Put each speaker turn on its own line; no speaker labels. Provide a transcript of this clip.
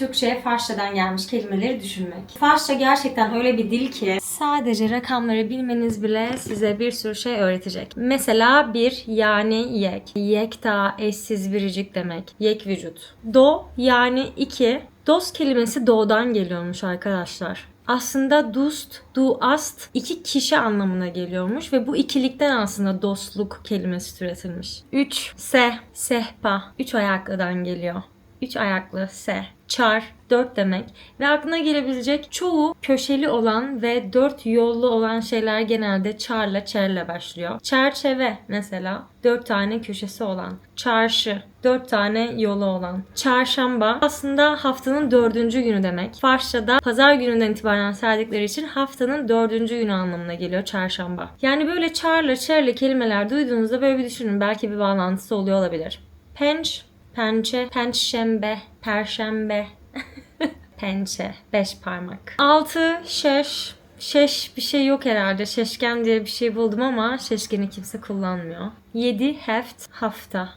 Türkçe'ye Farsçadan gelmiş kelimeleri düşünmek. Farsça gerçekten öyle bir dil ki sadece rakamları bilmeniz bile size bir sürü şey öğretecek. Mesela bir yani yek. Yek da eşsiz biricik demek. Yek vücut. Do yani iki. Dost kelimesi doğudan geliyormuş arkadaşlar. Aslında dust, du ast iki kişi anlamına geliyormuş ve bu ikilikten aslında dostluk kelimesi türetilmiş. 3 se, sehpa, üç ayaklıdan geliyor. Üç ayaklı se. Çar, dört demek. Ve aklına gelebilecek çoğu köşeli olan ve dört yollu olan şeyler genelde çarla çerle başlıyor. Çerçeve mesela dört tane köşesi olan. Çarşı, dört tane yolu olan. Çarşamba aslında haftanın dördüncü günü demek. Farsçada pazar gününden itibaren serdikleri için haftanın dördüncü günü anlamına geliyor çarşamba. Yani böyle çarla çerle kelimeler duyduğunuzda böyle bir düşünün. Belki bir bağlantısı oluyor olabilir. Penç, pençe, pençşembe, perşembe, pençe, beş parmak. Altı, şeş, şeş bir şey yok herhalde. Şeşken diye bir şey buldum ama şeşkeni kimse kullanmıyor. Yedi, heft, hafta.